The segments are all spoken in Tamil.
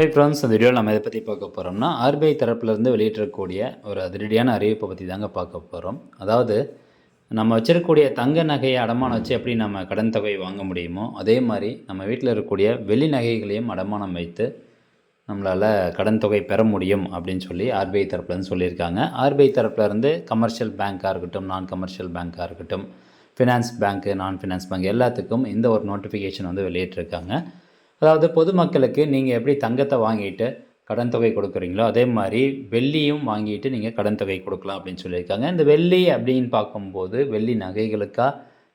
ஹே ஃப்ரெண்ட்ஸ் இந்த வீடியோவில் நம்ம இதை பற்றி பார்க்க போகிறோம்னா ஆர்பிஐ தரப்புலேருந்து வெளியிட்டிருக்கக்கூடிய ஒரு அதிரடியான அறிவிப்பை பற்றி தாங்க பார்க்க போகிறோம் அதாவது நம்ம வச்சிருக்கக்கூடிய தங்க நகையை அடமானம் வச்சு எப்படி நம்ம கடன் தொகை வாங்க முடியுமோ அதே மாதிரி நம்ம வீட்டில் இருக்கக்கூடிய வெள்ளி நகைகளையும் அடமானம் வைத்து நம்மளால் கடன் தொகை பெற முடியும் அப்படின்னு சொல்லி ஆர்பிஐ தரப்புலேருந்து சொல்லியிருக்காங்க. ஆர்பிஐ தரப்புலேருந்து கமர்ஷியல் பேங்க்காக இருக்கட்டும் நான் கமர்ஷியல் பேங்க்காக இருக்கட்டும் ஃபினான்ஸ் பேங்க்கு நான் ஃபினான்ஸ் பேங்க் எல்லாத்துக்கும் இந்த ஒரு நோட்டிஃபிகேஷன் வந்து வெளியிட்டிருக்காங்க. அதாவது பொதுமக்களுக்கு நீங்கள் எப்படி தங்கத்தை வாங்கிட்டு கடன் தொகை கொடுக்குறீங்களோ அதே மாதிரி வெள்ளியும் வாங்கிட்டு நீங்கள் கடன் தொகை கொடுக்கலாம் அப்படின்னு சொல்லியிருக்காங்க. இந்த வெள்ளி அப்படின்னு பார்க்கும்போது வெள்ளி நகைகளுக்கா?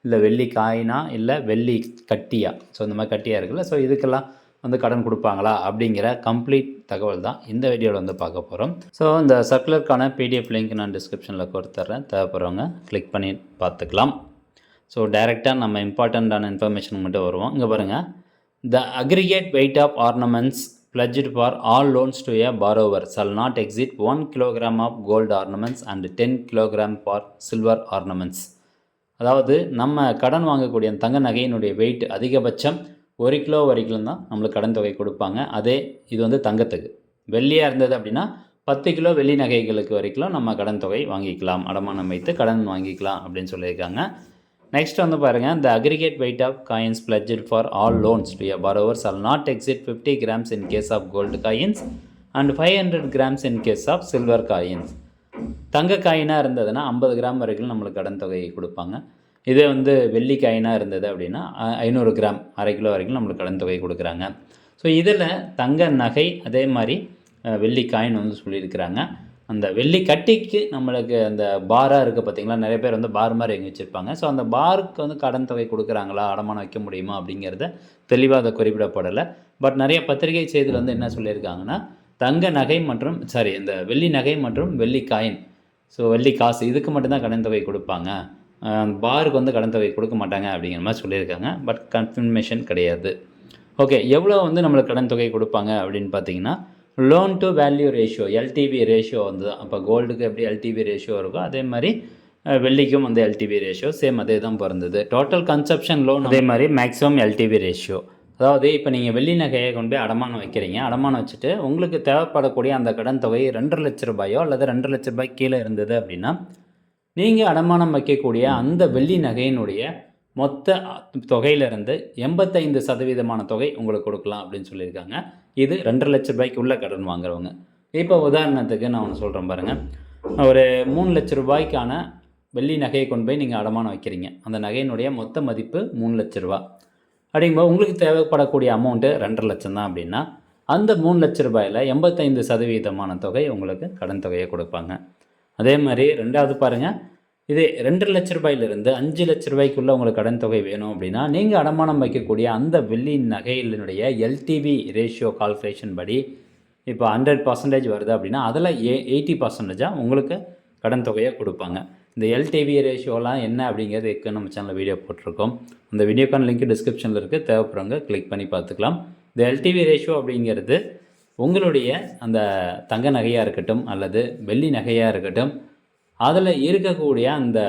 இல்லை வெள்ளி காயினா? இல்லை வெள்ளி கட்டியா? ஸோ இந்த மாதிரி கட்டியாக இருக்குல்ல. ஸோ இதுக்கெல்லாம் வந்து கடன் கொடுப்பாங்களா? அப்படிங்கிற கம்ப்ளீட் தகவல் தான் இந்த வீடியோவில் வந்து பார்க்க போகிறோம் ஸோ இந்த சர்க்குலருக்கான பிடிஎஃப் லிங்க் நான் டிஸ்கிரிப்ஷனில் கொடுத்துட்றேன் தேவைப்படுறவங்க கிளிக் பண்ணி பார்த்துக்கலாம். ஸோ டைரெக்டாக நம்ம இம்பார்ட்டண்ட்டான இன்ஃபர்மேஷன் மட்டும் வருவோம். இங்கே பாருங்கள் the aggregate weight of ornaments pledged for all loans to a borrower shall not exceed one kilogram of gold ornaments and ten kilogram for silver ornaments அதாவது நம்ம கடன் வாங்கக்கூடிய தங்க நகையினுடைய வெயிட் அதிகபட்சம் ஒரு கிலோ வரைக்கும் தான் நம்மளுக்கு கடன் தொகை கொடுப்பாங்க. அதே இது வந்து தங்கத்துக்கு. வெள்ளியாக இருந்தது அப்படின்னா பத்து கிலோ வெள்ளி நகைகளுக்கு வரைக்கும் நம்ம கடன் தொகை வாங்கிக்கலாம். அடமானம் வைத்து கடன் வாங்கிக்கலாம் அப்படின்னு சொல்லியிருக்காங்க. நெக்ஸ்ட் வந்து பாருங்கள் இந்த aggregate weight of coins pledged for all loans to a borrower shall not exceed 50 grams in case of gold coins and 500 grams in case of silver coins. தங்க காயினாக இருந்ததுன்னா ஐம்பது கிராம் வரைக்கும் நம்மளுக்கு கடன் தொகையை கொடுப்பாங்க. இதே வந்து வெள்ளி காயினாக இருந்தது அப்படின்னா ஐநூறு கிராம் அரை கிலோ வரைக்கும் நம்மளுக்கு கடன் தொகை கொடுக்குறாங்க. ஸோ இதில் தங்க நகை அதே மாதிரி வெள்ளி காயின் வந்து சொல்லியிருக்கிறாங்க. அந்த வெள்ளி கட்டிக்கு நம்மளுக்கு அந்த பாராக இருக்குது பார்த்திங்களா நிறைய பேர் வந்து பார் மாதிரி எங்கே வச்சுருப்பாங்க. ஸோ அந்த பாருக்கு வந்து கடன் தொகை கொடுக்குறாங்களா? அடமானம் வைக்க முடியுமா? அப்படிங்கிறத தெளிவாக அதை குறிப்பிடப்படலை. பட் நிறைய பத்திரிகை செய்தியில் வந்து என்ன சொல்லியிருக்காங்கன்னா தங்க நகை மற்றும் சாரி இந்த வெள்ளி நகை மற்றும் வெள்ளி காயின். ஸோ வெள்ளி காசு இதுக்கு மட்டும்தான் கடன் தொகை கொடுப்பாங்க. பாருக்கு வந்து கடன் தொகை கொடுக்க மாட்டாங்க அப்படிங்கிற மாதிரி சொல்லியிருக்காங்க. பட் கன்ஃபர்மேஷன் கிடையாது. ஓகே எவ்வளோ வந்து நம்மளுக்கு கடன் தொகை கொடுப்பாங்க அப்படின்னு பார்த்தீங்கன்னா loan to value ratio LTV ratio வந்து அப்போ கோல்டுக்கு எப்படி எல்டிவி ரேஷியோ இருக்கோ அதே மாதிரி வெள்ளிக்கும் வந்து எல்டிவி ரேஷியோ சேம் அதே தான் பிறந்தது டோட்டல் கன்சப்ஷன் லோன் அதே மாதிரி மேக்ஸிமம் எல்டிவி ரேஷியோ அதாவது இப்போ நீங்கள் வெள்ளி நகையை கொண்டு போய் அடமானம் வைக்கிறீங்க. அடமானம் வச்சுட்டு உங்களுக்கு தேவைப்படக்கூடிய அந்த கடன் தொகை ரெண்டரை லட்ச ரூபாயோ அல்லது ரெண்டரை லட்ச ரூபாய் கீழே இருந்தது அப்படின்னா நீங்கள் அடமானம் வைக்கக்கூடிய அந்த வெள்ளி நகையினுடைய மொத்த தொகையிலிருந்து எண்பத்தைந்து சதவீதமான தொகை உங்களுக்கு கொடுக்கலாம் அப்படின்னு சொல்லியிருக்காங்க. இது ரெண்டரை லட்ச ரூபாய்க்கு உள்ள கடன் வாங்குறவங்க. இப்போ உதாரணத்துக்கு நான் ஒன்று சொல்கிறேன் பாருங்கள் ஒரு மூணு லட்ச ரூபாய்க்கான வெள்ளி நகையை கொண்டு போய் நீங்கள் அடமானம் வைக்கிறீங்க. அந்த நகையினுடைய மொத்த மதிப்பு மூணு லட்ச ரூபா. அப்படிங்கும்போது உங்களுக்கு தேவைப்படக்கூடிய அமௌண்ட்டு ரெண்டரை லட்சம் தான் அப்படின்னா அந்த மூணு லட்ச ரூபாயில் எண்பத்தைந்து சதவீதமான தொகை உங்களுக்கு கடன் தொகையை கொடுப்பாங்க. அதே மாதிரி ரெண்டாவது பாருங்கள் இதே ரெண்டு லட்ச ரூபாயிலிருந்து அஞ்சு லட்ச ரூபாய்க்குள்ளே உங்களுக்கு கடன் தொகை வேணும் அப்படின்னா நீங்கள் அடமானம் வைக்கக்கூடிய அந்த வெள்ளி நகையினுடைய எல்டிவி ரேஷியோ கால்குலேஷன் படி இப்போ ஹண்ட்ரட் பர்சன்டேஜ் வருது அப்படின்னா அதில் ஏ எயிட்டி பர்சன்டேஜாக உங்களுக்கு கடன் தொகையை கொடுப்பாங்க. இந்த எல்டிவி ரேஷியோலாம் என்ன அப்படிங்கிறதுக்கு நம்ம சேனலில் வீடியோ போட்டிருக்கோம். அந்த வீடியோக்கான லிங்க் டிஸ்கிரிப்ஷனில் இருக்குது தேவைப்படுறவங்க கிளிக் பண்ணி பார்த்துக்கலாம். இந்த எல்டிவி ரேஷியோ அப்படிங்கிறது உங்களுடைய அந்த தங்க நகையாக இருக்கட்டும் அல்லது வெள்ளி நகையாக இருக்கட்டும் அதில் இருக்கக்கூடிய அந்த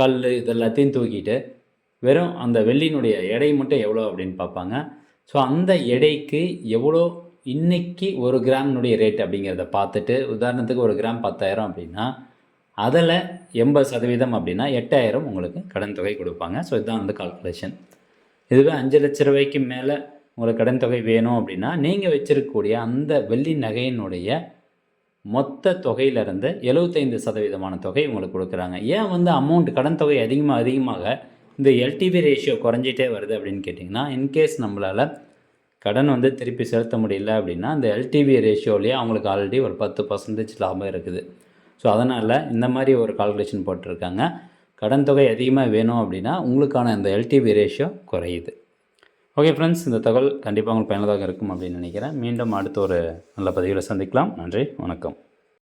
கல் இது எல்லாத்தையும் தூக்கிட்டு வெறும் அந்த வெள்ளியினுடைய எடை மட்டும் எவ்வளோ அப்படின்னு பார்ப்பாங்க. ஸோ அந்த எடைக்கு எவ்வளோ இன்னைக்கு ஒரு கிராமினுடைய ரேட் அப்படிங்கிறத பார்த்துட்டு உதாரணத்துக்கு ஒரு கிராம் பத்தாயிரம் அப்படின்னா அதில் எண்பது சதவீதம் அப்படின்னா எட்டாயிரம் உங்களுக்கு கடன் தொகை கொடுப்பாங்க. ஸோ இதுதான் வந்து கால்குலேஷன் இதுவே அஞ்சு லட்ச ரூபாய்க்கு மேலே உங்களுக்கு கடன் தொகை வேணும் அப்படின்னா நீங்கள் வச்சிருக்கக்கூடிய அந்த வெள்ளி நகையினுடைய மொத்த தொகையிலிருந்து எழுபத்தைந்து சதவீதமான தொகை உங்களுக்கு கொடுக்குறாங்க. ஏன் வந்து அமௌண்ட் கடன் தொகை அதிகமாக அதிகமாக இந்த எல்டிவி ரேஷியோ குறைஞ்சிட்டே வருது அப்படின்னு கேட்டிங்கன்னா இன்கேஸ் நம்மளால் கடன் வந்து திருப்பி செலுத்த முடியல அப்படின்னா அந்த எல்டிவி ரேஷியோலேயே அவங்களுக்கு ஆல்ரெடி ஒரு பத்து பர்சன்டேஜ் லாபம் இருக்குது. ஸோ அதனால் இந்த மாதிரி ஒரு கால்குலேஷன் போட்டிருக்காங்க. கடன் தொகை அதிகமாக வேணும் அப்படின்னா உங்களுக்கான இந்த எல்டிவி ரேஷியோ குறையுது. ஓகே ஃப்ரெண்ட்ஸ் இந்த தகவல் கண்டிப்பாக உங்களுக்கு பயனுள்ளதாக இருக்கும் அப்படின்னு நினைக்கிறேன். மீண்டும் அடுத்த ஒரு நல்ல பதிவில் சந்திக்கலாம். நன்றி வணக்கம்.